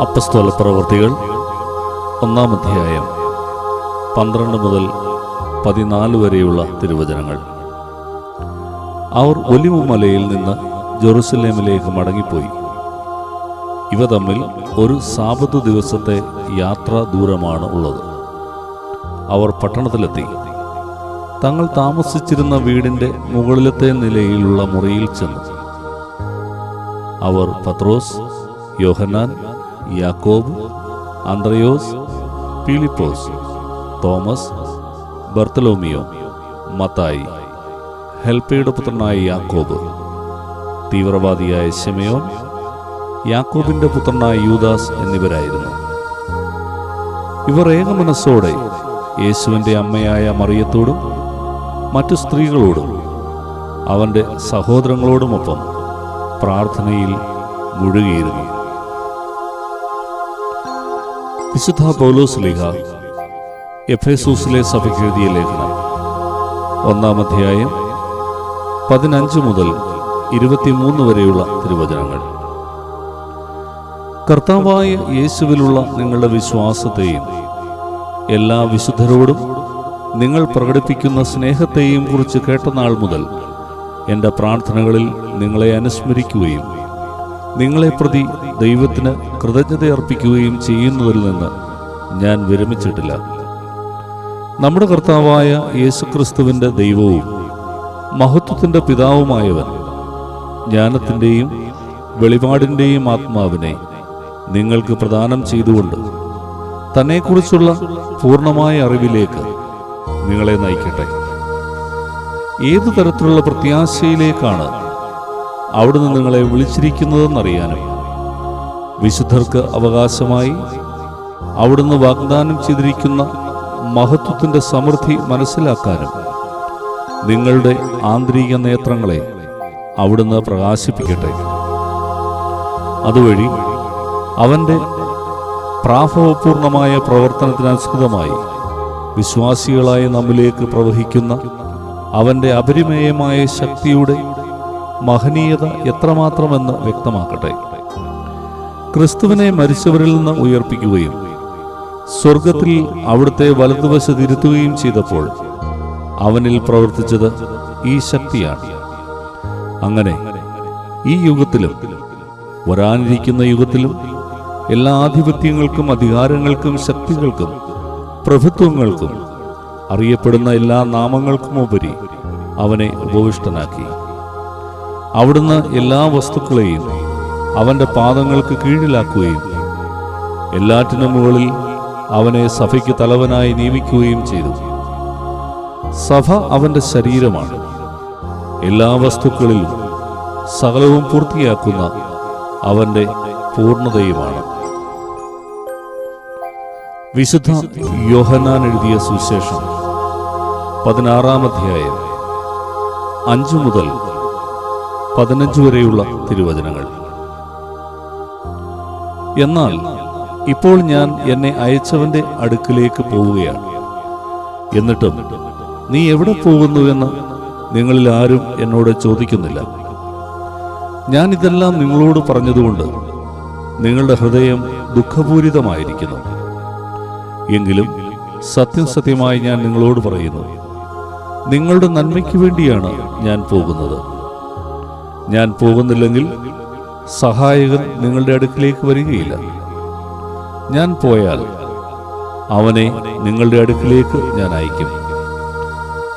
അപ്പസ്തോല പ്രവൃത്തികൾ ഒന്നാം അധ്യായം പന്ത്രണ്ട് മുതൽ പതിനാല് വരെയുള്ള തിരുവചനങ്ങൾ. അവർ ഒലിവുമലയിൽ നിന്ന് ജെറുസലേമിലേക്ക് മടങ്ങിപ്പോയി. ഇവ തമ്മിൽ ഒരു സാപത് ദിവസത്തെ യാത്രാ ദൂരമാണ് ഉള്ളത്. അവർ പട്ടണത്തിലെത്തി. തങ്ങൾ താമസിച്ചിരുന്ന വീടിന്റെ മുകളിലത്തെ നിലയിലുള്ള മുറിയിൽ ചെന്നു. അവർ പത്രോസ് യോഹന്നാൻ യാക്കോബ് അന്ത്രയോസ് പീലിപ്പോസ് തോമസ് ബർത്തലോമിയോ മത്തായി. ഹെൽപ്പയുടെ പുത്രനായ യാക്കോബ് തീവ്രവാദിയായ ശെമയോൻ യാക്കോബിന്റെ പുത്രനായ യൂദാസ് എന്നിവരായിരുന്നു. ഇവർ ഏകമനസ്സോടെ യേശുവിന്റെ അമ്മയായ മറിയത്തോടും മറ്റു സ്ത്രീകളോടും അവന്റെ സഹോദരങ്ങളോടുമൊപ്പം പ്രാർത്ഥനയിൽ മുഴുകിയിരുന്നു. വിശുദ്ധ പൗലോസ് ലേഖ എഫേസൂസിലെ സഭയ്ക്ക് എഴുതിയ ലേഖനം. ഒന്നാം അധ്യായം പതിനഞ്ച് മുതൽ ഇരുപത്തിമൂന്ന് വരെയുള്ള തിരുവചനങ്ങൾ. കർത്താവായ യേശുവിലുള്ള നിങ്ങളുടെ വിശ്വാസത്തെയും എല്ലാ വിശുദ്ധരോടും നിങ്ങൾ പ്രകടിപ്പിക്കുന്ന സ്നേഹത്തെയും കുറിച്ച് കേട്ട നാൾ മുതൽ എന്റെ പ്രാർത്ഥനകളിൽ നിങ്ങളെ അനുസ്മരിക്കുകയും നിങ്ങളെ പ്രതി ദൈവത്തിന് കൃതജ്ഞത അർപ്പിക്കുകയും ചെയ്യുന്നതിൽ നിന്ന് ഞാൻ വിരമിച്ചിട്ടില്ല. നമ്മുടെ കർത്താവായ യേശുക്രിസ്തുവിന്റെ ദൈവവും മഹത്വത്തിന്റെ പിതാവുമായവൻ ജ്ഞാനത്തിന്റെയും വെളിപാടിന്റെയും ആത്മാവിനെ നിങ്ങൾക്ക് പ്രദാനം ചെയ്തുകൊണ്ട് തന്നെക്കുറിച്ചുള്ള പൂർണമായ അറിവിലേക്ക് നിങ്ങളെ നയിക്കട്ടെ. ഏതു തരത്തിലുള്ള പ്രത്യാശയിലേക്കാണ് അവിടുന്ന് നിങ്ങളെ വിളിച്ചിരിക്കുന്നതെന്നറിയാനും വിശുദ്ധർക്ക് അവകാശമായി അവിടുന്ന് വാഗ്ദാനം ചെയ്തിരിക്കുന്ന മഹത്വത്തിന്റെ സമൃദ്ധി മനസ്സിലാക്കാനും നിങ്ങളുടെ ആന്തരിക നേത്രങ്ങളെ അവിടുന്ന് പ്രകാശിപ്പിക്കട്ടെ. അതുവഴി അവന്റെ പ്രാഭവപൂർണമായ പ്രവർത്തനത്തിനനുസൃതമായി വിശ്വാസികളായ നമ്മിലേക്ക് പ്രവഹിക്കുന്ന അവന്റെ അപരിമേയമായ ശക്തിയുടെ മഹനീയത എത്രമാത്രമെന്ന് വ്യക്തമാക്കട്ടെ. ക്രിസ്തുവിനെ മരിച്ചവരിൽ നിന്ന് ഉയർപ്പിക്കുകയും സ്വർഗത്തിൽ അവിടുത്തെ വലതുവശത്തിരുത്തുകയും ചെയ്തപ്പോൾ അവനിൽ പ്രവർത്തിച്ചത് ഈ ശക്തിയാണ്. അങ്ങനെ ഈ യുഗത്തിലും വരാനിരിക്കുന്ന യുഗത്തിലും എല്ലാ ആധിപത്യങ്ങൾക്കും അധികാരങ്ങൾക്കും ശക്തികൾക്കും പ്രഭുത്വങ്ങൾക്കും അറിയപ്പെടുന്ന എല്ലാ നാമങ്ങൾക്കുമുപരി അവനെ ഉപവിഷ്ടനാക്കി. അവിടുന്ന് എല്ലാ വസ്തുക്കളെയും അവന്റെ പാദങ്ങൾക്ക് കീഴിലാക്കുകയും എല്ലാറ്റിനും മുകളിൽ അവനെ സഭയ്ക്ക് തലവനായി നിയമിക്കുകയും ചെയ്തു. സഭ അവന്റെ ശരീരമാണ്. എല്ലാ വസ്തുക്കളിലും സകലവും പൂർത്തിയാക്കുന്ന അവന്റെ പൂർണതയുമാണ്. വിശുദ്ധ യോഹനാൻ എഴുതിയ സുവിശേഷം പതിനാറാം അധ്യായം അഞ്ചു മുതൽ പതിനഞ്ച് വരെയുള്ള തിരുവചനങ്ങൾ. എന്നാൽ ഇപ്പോൾ ഞാൻ എന്നെ അയച്ചവന്റെ അടുക്കിലേക്ക് പോവുകയാണ്. എന്നിട്ടും നീ എവിടെ പോകുന്നുവെന്ന് നിങ്ങളിൽ ആരും എന്നോട് ചോദിക്കുന്നില്ല. ഞാൻ ഇതെല്ലാം നിങ്ങളോട് പറഞ്ഞതുകൊണ്ട് നിങ്ങളുടെ ഹൃദയം ദുഃഖപൂരിതമായിരിക്കുന്നു. എങ്കിലും സത്യം സത്യമായി ഞാൻ നിങ്ങളോട് പറയുന്നു. നിങ്ങളുടെ നന്മയ്ക്ക് വേണ്ടിയാണ് ഞാൻ പോകുന്നത്. ഞാൻ പോകുന്നില്ലെങ്കിൽ സഹായകൻ നിങ്ങളുടെ അടുക്കിലേക്ക് വരികയില്ല. ഞാൻ പോയാൽ അവനെ നിങ്ങളുടെ അടുക്കിലേക്ക് ഞാൻ അയക്കും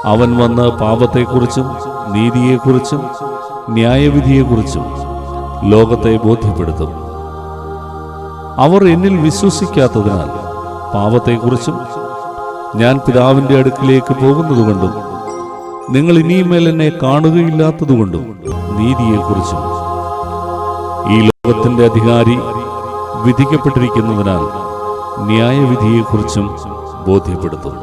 അവൻ വന്ന് പാപത്തെക്കുറിച്ചും നീതിയെക്കുറിച്ചും ന്യായവിധിയെക്കുറിച്ചും ലോകത്തെ ബോധ്യപ്പെടുത്തും. അവർ എന്നിൽ വിശ്വസിക്കാത്തതിനാൽ പാപത്തെക്കുറിച്ചും ഞാൻ പിതാവിന്റെ അടുക്കിലേക്ക് പോകുന്നതുകൊണ്ടും നിങ്ങൾ ഇനിയുമേൽ എന്നെ കാണുകയില്ലാത്തതുകൊണ്ടും നീതിയെക്കുറിച്ചും ഈ ലോകത്തിന്റെ അധികാരി വിധിക്കപ്പെട്ടിരിക്കുന്നതിനാൽ ന്യായവിധിയെക്കുറിച്ചും ബോധ്യപ്പെടുത്തും